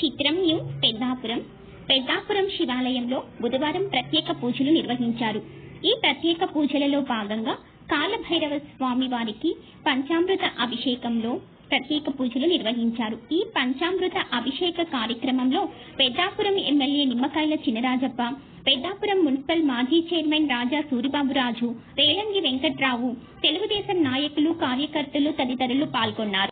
చిత్రం న్యూ పెద్దాపురం. పెద్దాపురం శివాలయంలో బుధవారం ప్రత్యేక పూజలు నిర్వహించారు. ఈ ప్రత్యేక పూజలలో భాగంగా కాలభైరవ స్వామి వారికి పంచామృత అభిషేకంలో ప్రత్యేక పూజలు నిర్వహించారు. ఈ పంచామృత అభిషేక కార్యక్రమంలో పెద్దాపురం ఎమ్మెల్యే నిమ్మకాయల చినరాజప్ప పెద్దాపురం మున్సిపల్ మాజీ చైర్మన్ రాజా సూరిబాబురాజు రేలంగి వెంకట్రావు తెలుగుదేశం నాయకులు కార్యకర్తలు తదితరులు పాల్గొన్నారు.